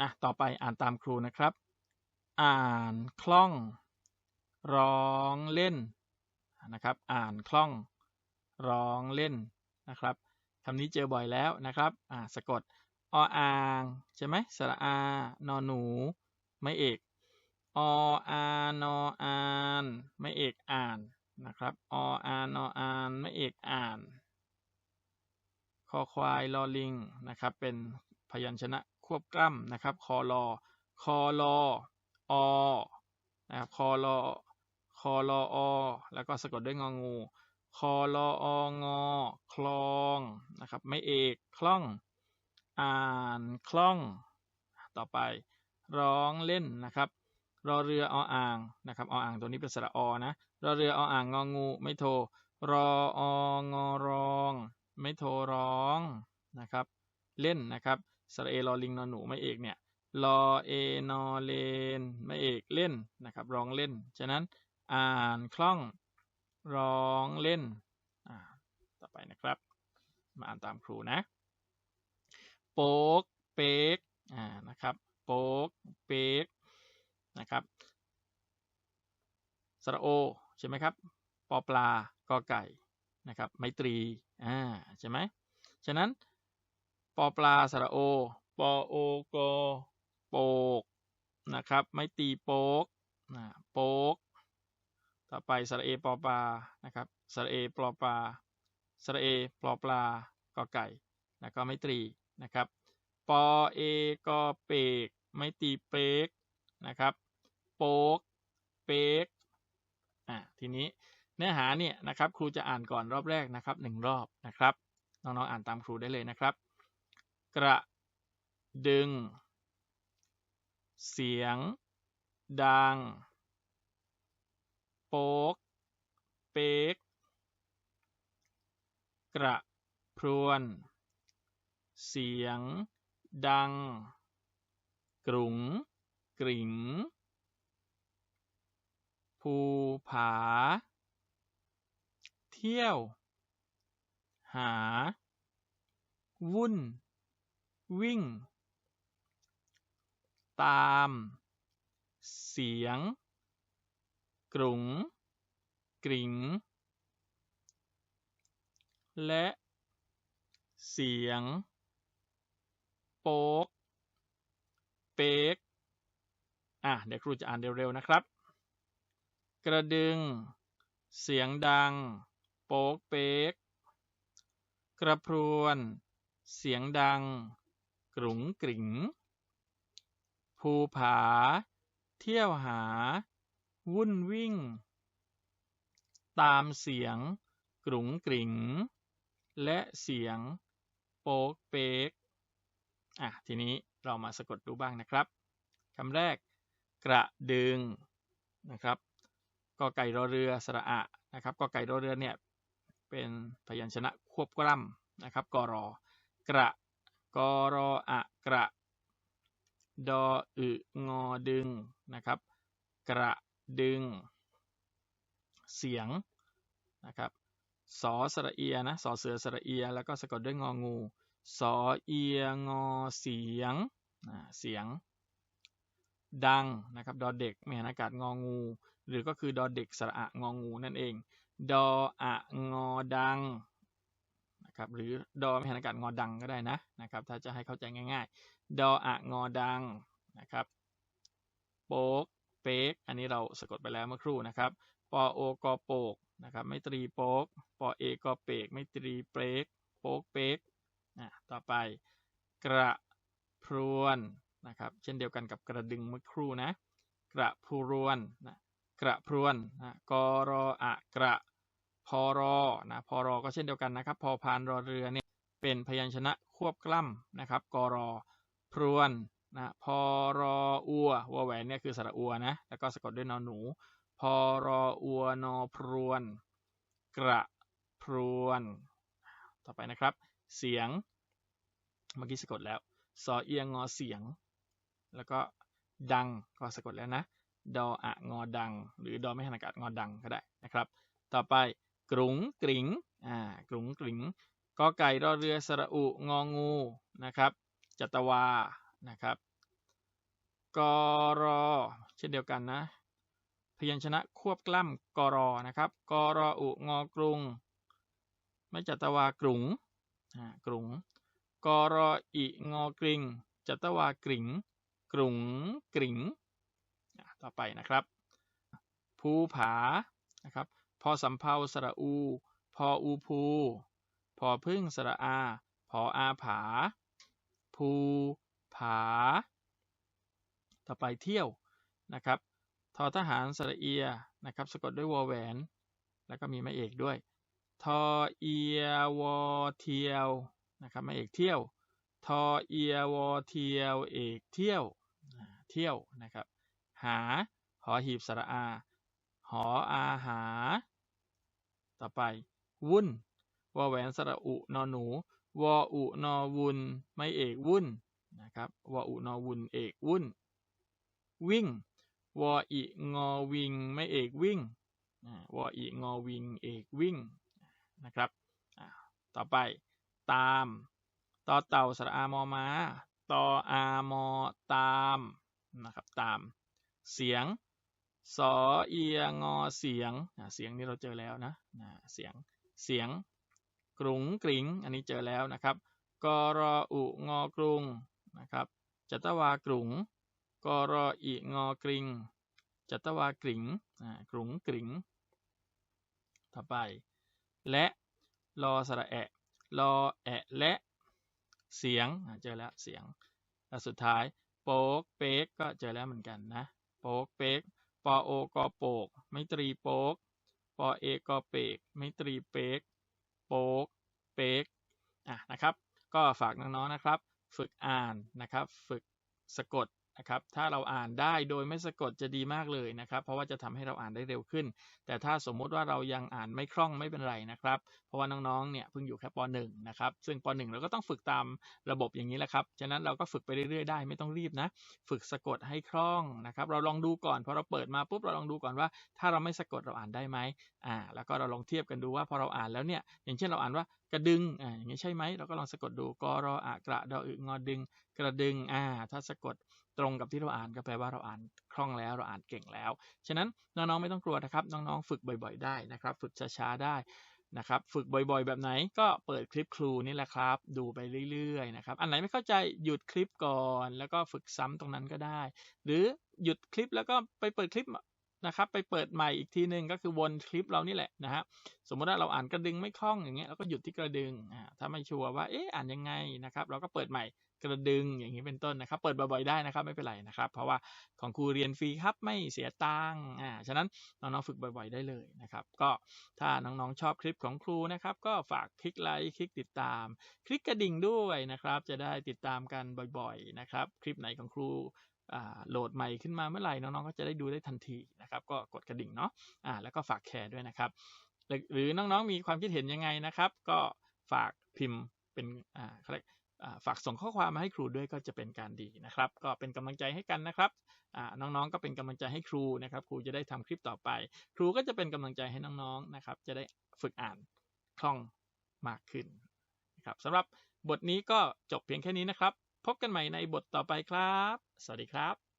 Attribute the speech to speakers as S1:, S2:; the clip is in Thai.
S1: อะต่อไปอ่านตามครูนะครับ อ่านคล่อง ร้องเล่นนะครับ อ่านคล่อง ร้องเล่นนะครับคำนี้เจอบ่อยแล้วนะครับอ่าสะกดออ่างใช่ไหมสระอานอหนู ไม่เอกออานออานไม่เอกอ่านนะครับออานออานไม่เอกอ่านคอควายลอลิงนะครับเป็นพยัญชนะ ควบกล้ำนะครับคอรอคอรออนะครับคอรอคอรออแล้วก็สะกดด้วยงองูคอรอองอคลองนะครับไม่เอกคล่อง อ่านคล่อง ต่อไป ร้องเล่นนะครับรอเรือออ่างนะครับออ่างตัวนี้เป็นสระอนะรอเรือออ่างงองู ไม่โทรรอองอรอง ไม่โทรร้องนะครับ เล่นนะครับ สระเอรอลิงนอหนูไม่เอกเนี่ยรอเอนอเลนไม่เอกเล่นนะครับร้องเล่น ฉะนั้นอ่านคล่องร้องเล่นต่อไปนะครับ มาอ่านตามครูนะ โป๊กเป๊กอ่านะครับโป๊กเป๊กนะครับสระโอใช่ไหมครับปอปลากอไก่นะครับไมตรีอ่าใช่ไหมฉะนั้น ปอปลาสระโอ ปอโอกโปกนะครับ ไม่ตีโป๊กนะโป๊กต่อไปสระเอปอปลานะครับสระเอปลอปลาสระเอปลอปลากอไก่แล้วก็ไม่ตรีนะครับ ปอเอกอเปก ไม่ตีเปกนะครับ โป๊กเปกอะทีนี้เนื้อหาเนี่ยนะครับครูจะอ่านก่อนรอบแรกนะครับหนึ่งรอบนะครับ น้องๆอ่านตามครูได้เลยนะครับ กระดึง เสียง ดัง โป๊ก เป๊ก กระพรวน เสียง ดัง กรุง กริ่งภูผา เที่ยว หา วุ่น วิ่ง ตาม เสียง กรุงกริ่งและเสียง โป๊ก เป๊ก อะ เดี๋ยวครูจะอ่านเร็วๆนะครับ กระดึง เสียงดัง โป๊ก เป๊ก กระพรวน เสียงดัง รุงกริ่งภูผา เที่ยวหา วุ่นวิ่ง ตามเสียง กรุงกริ่งและเสียง โป๊กเป๊กอะทีนี้เรามาสะกดดูบ้างนะครับคำแรก กระดึงนะครับกอไก่รอเรือสระอะนะครับกอไก่รอเรือเนี่ยเป็นพยัญชนะควบกล้ำนะครับกรอกระ กรออะกระ ดออึงอดึงนะครับ กระดึง เสียงนะครับสอสระเอียนะสอเสือสระเอีย แล้วก็สะกดด้วยงองูสอเอียงอเสียงเสียง ดังนะครับดอเด็กม่หันอากาศงองู หรือก็คือดอเด็กสระอะงองูนั่นเอง ดออะงอดัง นะครับหรือดอไม่หันอากาศงอดังก็ได้นะนะครับถ้าจะให้เข้าใจง่าย ๆ ดออะงอดังนะครับโป๊กเป๊กอันนี้เราสะกดไปแล้วเมื่อครู่นะครับปอโอกอโปกนะครับไม่ตรีโป๊กปอเอกอเปกไม่ตรีเป๊กโป๊กเป๊กอะต่อไปกระพรวนนะครับเช่นเดียวกันกับกระดึงเมื่อครู่นะกระพรวนนะกระพรวนนะกรออะกระ พอรอนะพอรอก็เช่นเดียวกันนะครับ พอพานรอเรือเนี่ยเป็นพยัญชนะควบกล้ำนะครับกรอพรวนนะพอรออัววัวแหวนเนี่ยคือสระอัวนะแล้วก็สะกดด้วยนอหนู พอรออัวนอพรวน กระพรวน ต่อไปนะครับ เสียงเมื่อกี้สะกดแล้วสอเอียงงอเสียง แล้วก็ดังก็สะกดแล้วนะดออะงอดัง หรือดอไม่หันอากาศงอดังก็ได้นะครับ ต่อไป กรุงกริงอ่ากรุงกริงกอไก่รอเรือสระอุงองูนะครับจัตวานะครับกรอเช่นเดียวกันนะพยัญชนะควบกล้ำกรอนะครับกรออุงอกรุง ไม่จัตวากรุงกรุงกรออิงอกริง จัตวากริงกรุงกริงต่อไปนะครับ ภูผานะครับ พอสำเพาสระอู พออูภู พอพึ่งสระอา พออาผา ภูผา ต่อไปเที่ยวนะครับ ทอทหารสระเอียนะครับ สะกดด้วยวอแหวน แล้วก็มีแม่เอกด้วย ทอเอียวอเทียวนะครับแม่เอกเที่ยว ทอเอียวอเทียว เอกเที่ยว เที่ยวนะครับ หา หอหีบสระอา หออาหา ต่อไป วุ่นวอแหวนสระอุนอหนูวออุนอวุนไม่เอกวุ่นนะครับวออุนอวุนเอกวุ่น วิ่งวออิงอวิงไม่เอกวิ่งวออิงอวิงเอกวิ่งนะครับต่อไปตามต่อเต่าสระอามอมาต่ออามอตามนะครับตาม เสียง สอเอียงอเสียงเสียงนี้เราเจอแล้วนะเสียงเสียงกรุงกริงอันนี้เจอแล้วนะครับกรออุงอกรุงนะครับจัตวากรุงกรออิงอกริงจัตวากริงกรุงกริงต่อไป และรอสระแอะรอแอะและเสียงเจอแล้วเสียงแล้วสุดท้ายโป๊กเป๊กก็เจอแล้วเหมือนกันนะโป๊กเป๊ก ปอโอกอโปก ไมตรีโป๊กปอเอกอเปก ไมตรีเป๊กโป๊กเป๊กอะนะครับ ก็ฝากน้องๆนะครับ ฝึกอ่านนะครับ ฝึกสะกด นะครับ ถ้าเราอ่านได้โดยไม่สะกดจะดีมากเลยนะครับ เพราะว่าจะทำให้เราอ่านได้เร็วขึ้น แต่ถ้าสมมุติว่าเรายังอ่านไม่คล่องไม่เป็นไรนะครับ เพราะว่าน้องๆ เนี่ยเพิ่งอยู่แค่ป .1 นะครับ ซึ่งป .1 เราก็ต้องฝึกตามระบบอย่างนี้แหละครับ ฉะนั้นเราก็ฝึกไปเรื่อยๆ ได้ไม่ต้องรีบนะ ฝึกสะกดให้คล่องนะครับ เราลองดูก่อนพอเราเปิดมาปุ๊บเราลองดูก่อนว่า ถ้าเราไม่สะกดเราอ่านได้ไหมอ่า แล้วก็เราลองเทียบกันดูว่าพอเราอ่านแล้วเนี่ย อย่างเช่นเราอ่านว่ากระดึง อ่า อย่างนี้ใช่ไหม เราก็ลองสะกดดูกรออะกระดออึงอดึง กระดึง อ่า ถ้าสะกด ตรงกับที่เราอ่านก็แปลว่าเราอ่านคล่องแล้วเราอ่านเก่งแล้ว ฉะนั้นน้องๆไม่ต้องกลัวนะครับ น้องๆ ฝึกบ่อยๆ ได้นะครับ ฝึกช้าๆ ได้นะครับฝึกบ่อยๆ แบบไหนก็เปิดคลิปครูนี่แหละครับ ดูไปเรื่อยๆนะครับอันไหนไม่เข้าใจหยุดคลิปก่อน แล้วก็ฝึกซ้ำตรงนั้นก็ได้ หรือหยุดคลิปแล้วก็ไปเปิดคลิป นะครับ ไปเปิดใหม่อีกทีหนึ่งก็คือวนคลิปเรานี่แหละนะฮะสมมติว่าเราอ่านกระดึงไม่คล่องอย่างเงี้ยเราก็หยุดที่กระดึงอ่าถ้าไม่ชัวร์ว่าเอ๊ะอ่านยังไงนะครับ เราก็เปิดใหม่กระดึงอย่างนี้เป็นต้นนะครับ เปิดบ่อยๆได้นะครับไม่เป็นไรนะครับ เพราะว่าของครูเรียนฟรีครับไม่เสียตังค์อ่าฉะนั้นน้องๆฝึกบ่อยๆได้เลยนะครับ ก็ถ้าน้องๆชอบคลิปของครูนะครับ ก็ฝากคลิกไลค์คลิกติดตาม คลิกกระดิ่งด้วยนะครับ จะได้ติดตามกันบ่อยๆนะครับ คลิปไหนของครู โหลดใหม่ขึ้นมาเมื่อไหร่น้องๆก็จะได้ดูได้ทันทีนะครับก็กดกระดิ่งเนาะอ่าแล้วก็ฝากแชร์ด้วยนะครับ หรือน้องๆมีความคิดเห็นยังไงนะครับ ก็ฝากพิมพ์เป็นอ่าเขาเรียกฝากส่งข้อความมาให้ครูด้วยก็จะเป็นการดีนะครับ ก็เป็นกำลังใจให้กันนะครับน้องๆก็เป็นกำลังใจให้ครูนะครับ ครูจะได้ทำคลิปต่อไป ครูก็จะเป็นกำลังใจให้น้องๆนะครับ จะได้ฝึกอ่านคล่องมากขึ้นนะครับสำหรับบทนี้ก็จบเพียงแค่นี้นะครับ พบกันใหม่ในบทต่อไปครับ สวัสดีครับ